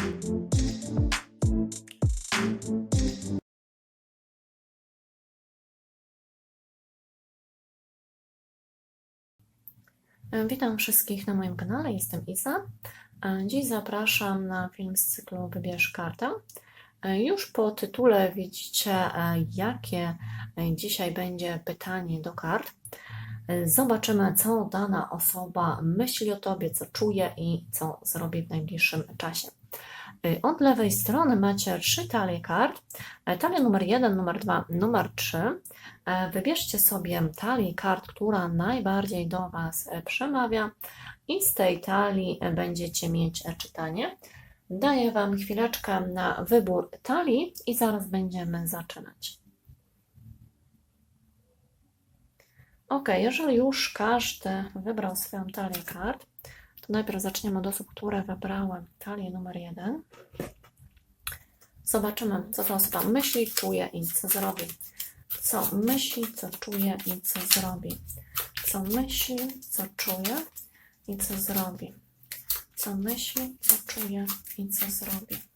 E, Witam wszystkich na moim kanale, jestem Iza. E, Dziś zapraszam na film z cyklu Wybierz kartę. E, Już po tytule widzicie, jakie dzisiaj będzie pytanie do kart. Zobaczymy, co dana osoba myśli o Tobie, co czuje i co zrobi w najbliższym czasie. E, Od lewej strony macie trzy talie kart. E, Talia numer 1, numer 2, numer 3. E, Wybierzcie sobie talię kart, która najbardziej do Was przemawia i z tej talii będziecie mieć czytanie. Daję Wam chwileczkę na wybór talii i zaraz będziemy zaczynać. Ok, jeżeli już każdy wybrał swoją talię kart, najpierw zaczniemy od osób, które wybrały talię numer 1. Zobaczymy, co ta osoba myśli, czuje i co zrobi. Co myśli, co czuje i co zrobi. Co myśli, co czuje i co zrobi. Co myśli, co czuje i co zrobi.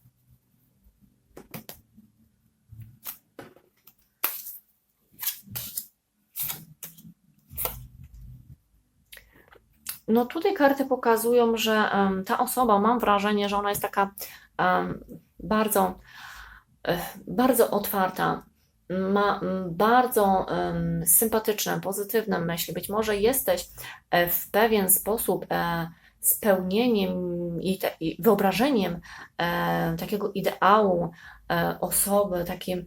No tutaj karty pokazują, że ta osoba, mam wrażenie, że ona jest taka bardzo, eh, bardzo otwarta, ma bardzo sympatyczne, pozytywne myśli. Być może jesteś e, w pewien sposób e, spełnieniem i, te, i wyobrażeniem e, takiego ideału e, osoby, takim,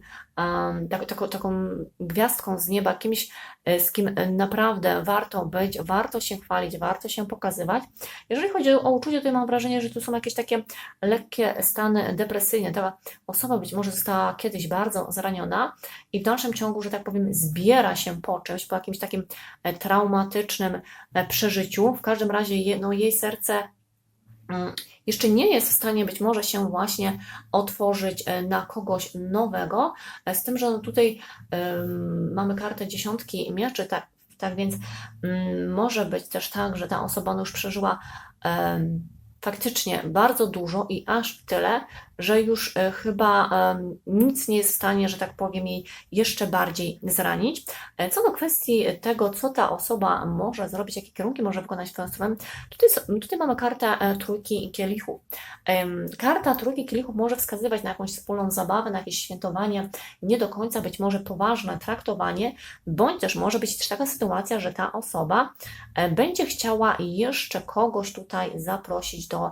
tak, taką, taką gwiazdką z nieba, kimś, e, z kim naprawdę warto być, warto się chwalić, warto się pokazywać. Jeżeli chodzi o uczucie, to mam wrażenie, że tu są jakieś takie lekkie stany depresyjne. Ta osoba być może została kiedyś bardzo zraniona i w dalszym ciągu, że tak powiem, zbiera się po czymś, po jakimś takim e, traumatycznym e, przeżyciu. W każdym razie no, jej serce jeszcze nie jest w stanie być może się właśnie otworzyć e, na kogoś nowego, e, z tym, że no tutaj mamy kartę dziesiątki mieczy, tak, tak więc mm, może być też tak, że ta osoba no już przeżyła faktycznie bardzo dużo i aż tyle, że już e, chyba nic nie jest w stanie, że tak powiem, jej jeszcze bardziej zranić. E, Co do kwestii tego, co ta osoba może zrobić, jakie kierunki może wykonać w swoją stronę, tutaj, tutaj mamy kartę e, trójki kielichów. Karta trójki kielichów może wskazywać na jakąś wspólną zabawę, na jakieś świętowanie, nie do końca być może poważne traktowanie, bądź też może być też taka sytuacja, że ta osoba będzie chciała jeszcze kogoś tutaj zaprosić do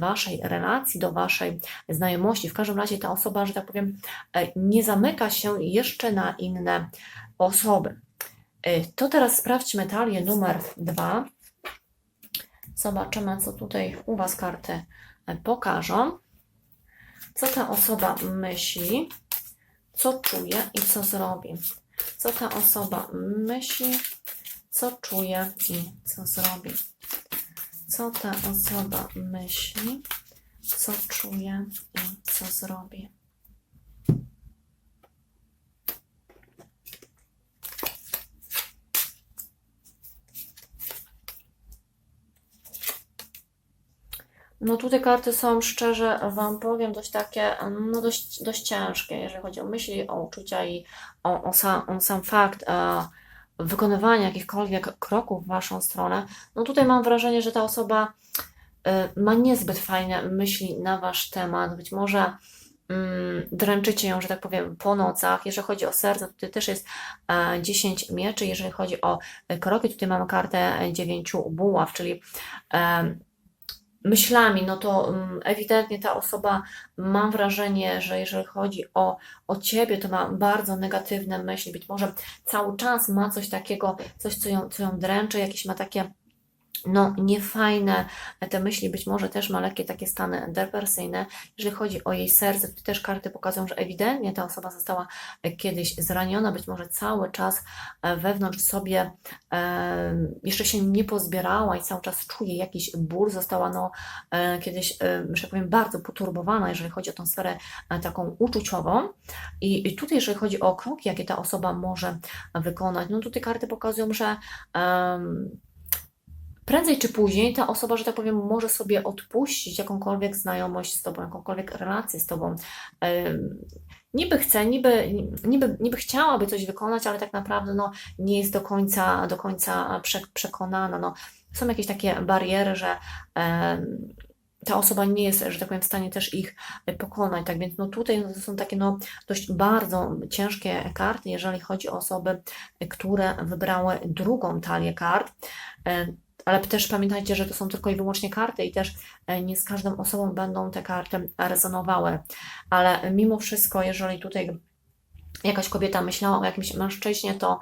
Waszej relacji, do Waszej znajomości. W każdym razie ta osoba, że tak powiem, e, nie zamyka się jeszcze na inne osoby. E, To teraz sprawdźmy talię numer dwa. Zobaczymy, co tutaj u Was karty e, pokażą. Co ta osoba myśli, co czuje i co zrobi. Co ta osoba myśli, co czuje i co zrobi. Co ta osoba myśli, co czuje i co zrobi. No tutaj karty są, szczerze Wam powiem, dość takie, no dość, dość ciężkie, jeżeli chodzi o myśli, o uczucia i o, o, sam, o sam fakt e, wykonywania jakichkolwiek kroków w Waszą stronę. No tutaj mam wrażenie, że ta osoba ma niezbyt fajne myśli na Wasz temat. Być może mm, dręczycie ją, że tak powiem, po nocach. Jeżeli chodzi o serce, tutaj też jest e, 10 mieczy. Jeżeli chodzi o e, kroki, tutaj mamy kartę 9 buław, czyli e, myślami, no to mm, ewidentnie ta osoba, mam wrażenie, że jeżeli chodzi o, o Ciebie, to ma bardzo negatywne myśli. Być może cały czas ma coś takiego, coś, co ją, co ją dręczy, jakieś ma takie no, niefajne te myśli, być może też ma lekkie takie stany depresyjne. Jeżeli chodzi o jej serce, to też karty pokazują, że ewidentnie ta osoba została e, kiedyś zraniona, być może cały czas e, wewnątrz sobie e, jeszcze się nie pozbierała i cały czas czuje jakiś ból, została no, kiedyś, że tak powiem, bardzo poturbowana, jeżeli chodzi o tą sferę taką uczuciową. I, tutaj, jeżeli chodzi o kroki, jakie ta osoba może wykonać, no tutaj karty pokazują, że prędzej czy później ta osoba, że tak powiem, może sobie odpuścić jakąkolwiek znajomość z tobą, jakąkolwiek relację z tobą. Niby chce, niby, niby, niby chciałaby coś wykonać, ale tak naprawdę no, nie jest do końca, do końca prze, przekonana. No, są jakieś takie bariery, że ta osoba nie jest, że tak powiem, w stanie też ich pokonać. Tak więc no, tutaj no, są takie no, dość bardzo ciężkie karty, jeżeli chodzi o osoby, które wybrały drugą talię kart. E, ale też pamiętajcie, że to są tylko i wyłącznie karty i też e, nie z każdą osobą będą te karty rezonowały. Ale mimo wszystko, jeżeli tutaj jakaś kobieta myślała o jakimś mężczyźnie, to,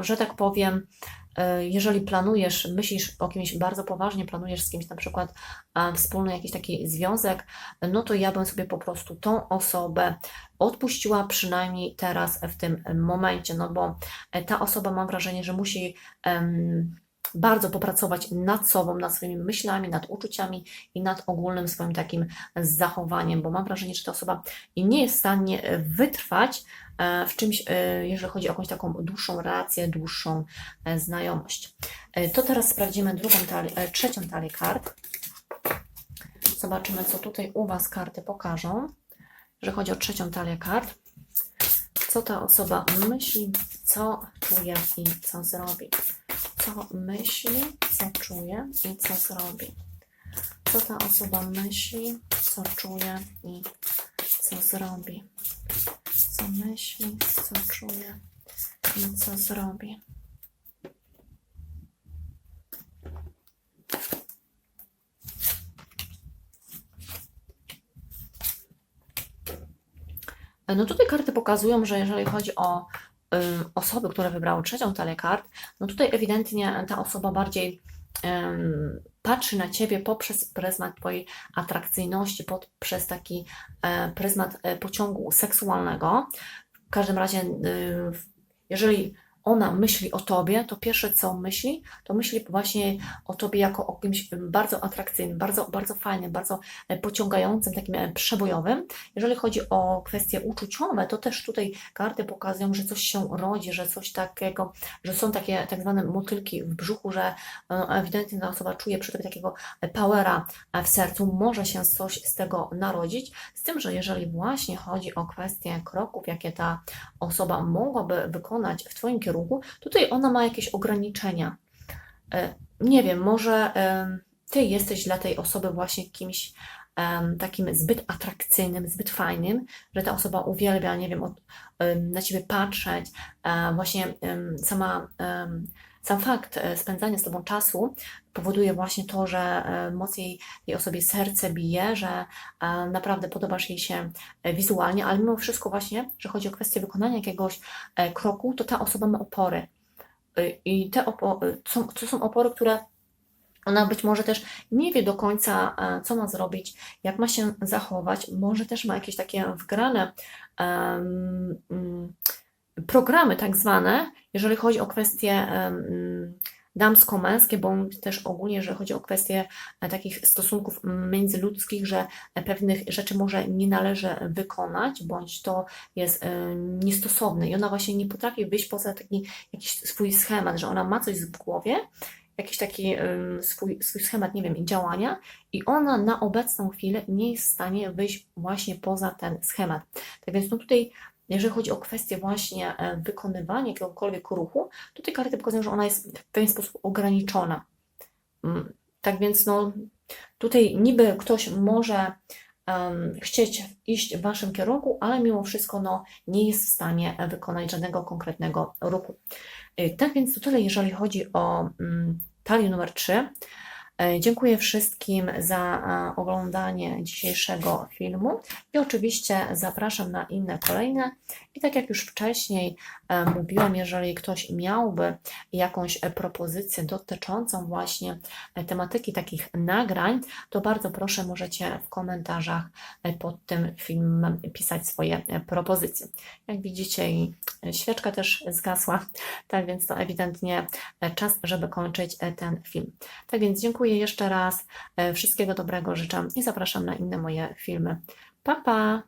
że tak powiem, e, jeżeli planujesz, myślisz o kimś bardzo poważnie, planujesz z kimś na przykład wspólny jakiś taki związek, no to ja bym sobie po prostu tą osobę odpuściła przynajmniej teraz w tym momencie, no bo e, ta osoba mam wrażenie, że musi em, bardzo popracować nad sobą, nad swoimi myślami, nad uczuciami i nad ogólnym swoim takim zachowaniem, bo mam wrażenie, że ta osoba nie jest w stanie wytrwać e, w czymś, e, jeżeli chodzi o jakąś taką dłuższą relację, dłuższą e, znajomość. To teraz sprawdzimy drugą talię, trzecią talię kart. Zobaczymy, co tutaj u Was karty pokażą, jeżeli chodzi o trzecią talię kart. Co ta osoba myśli, co czuje i co zrobi co myśli, co czuje i co zrobi. Co ta osoba myśli, co czuje i co zrobi. Co myśli, co czuje i co zrobi. No tutaj karty pokazują, że jeżeli chodzi o osoby, które wybrały trzecią talię kart, no tutaj ewidentnie ta osoba bardziej patrzy na Ciebie poprzez pryzmat Twojej atrakcyjności, poprzez taki e, pryzmat e, pociągu seksualnego. W każdym razie, y, jeżeli ona myśli o tobie, to pierwsze co myśli, to myśli właśnie o tobie jako o kimś bardzo atrakcyjnym, bardzo, bardzo fajnym, bardzo e, pociągającym, takim e, przebojowym. Jeżeli chodzi o kwestie uczuciowe, to też tutaj karty pokazują, że coś się rodzi, że coś takiego, że są takie tak zwane motylki w brzuchu, że no, ewidentnie ta osoba czuje przy tobie takiego powera w sercu, może się coś z tego narodzić, z tym, że jeżeli właśnie chodzi o kwestie kroków, jakie ta osoba mogłaby wykonać w Twoim kierunku, kierunku. Tutaj ona ma jakieś ograniczenia. E, nie wiem, może ty jesteś dla tej osoby właśnie kimś takim zbyt atrakcyjnym, zbyt fajnym, że ta osoba uwielbia, nie wiem, na ciebie patrzeć. Właśnie sama, sam fakt e, spędzania z tobą czasu powoduje właśnie to, że mocniej tej osobie serce bije, że naprawdę podobasz jej się wizualnie, ale mimo wszystko właśnie, że chodzi o kwestię wykonania jakiegoś kroku, to ta osoba ma opory. I te opory, to są opory, które ona być może też nie wie do końca, co ma zrobić, jak ma się zachować, może też ma jakieś takie wgrane um, programy, tak zwane, jeżeli chodzi o kwestie damsko-męskie, bądź też ogólnie, jeżeli chodzi o kwestie e, takich stosunków międzyludzkich, że pewnych rzeczy może nie należy wykonać, bądź to jest e, niestosowne i ona właśnie nie potrafi wyjść poza taki jakiś swój schemat, że ona ma coś w głowie, jakiś taki swój, swój schemat, nie wiem, działania i ona na obecną chwilę nie jest w stanie wyjść właśnie poza ten schemat. Tak więc no tutaj jeżeli chodzi o kwestię właśnie e, wykonywania jakiegokolwiek ruchu, to te karty pokazują, że ona jest w pewien sposób ograniczona. Mm, tak więc no, tutaj niby ktoś może um, chcieć iść w Waszym kierunku, ale mimo wszystko no, nie jest w stanie wykonać żadnego konkretnego ruchu. Y, tak więc to tyle, jeżeli chodzi o um, talię numer 3. E, dziękuję wszystkim za e, oglądanie dzisiejszego filmu i oczywiście zapraszam na inne kolejne. I tak jak już wcześniej e, mówiłam, jeżeli ktoś miałby jakąś propozycję dotyczącą właśnie tematyki takich nagrań, to bardzo proszę, możecie w komentarzach pod tym filmem pisać swoje propozycje. Jak widzicie, i świeczka też zgasła, tak więc to ewidentnie czas, żeby kończyć ten film. Tak więc dziękuję dziękuję jeszcze raz. E, wszystkiego dobrego życzę i zapraszam na inne moje filmy. Pa, pa!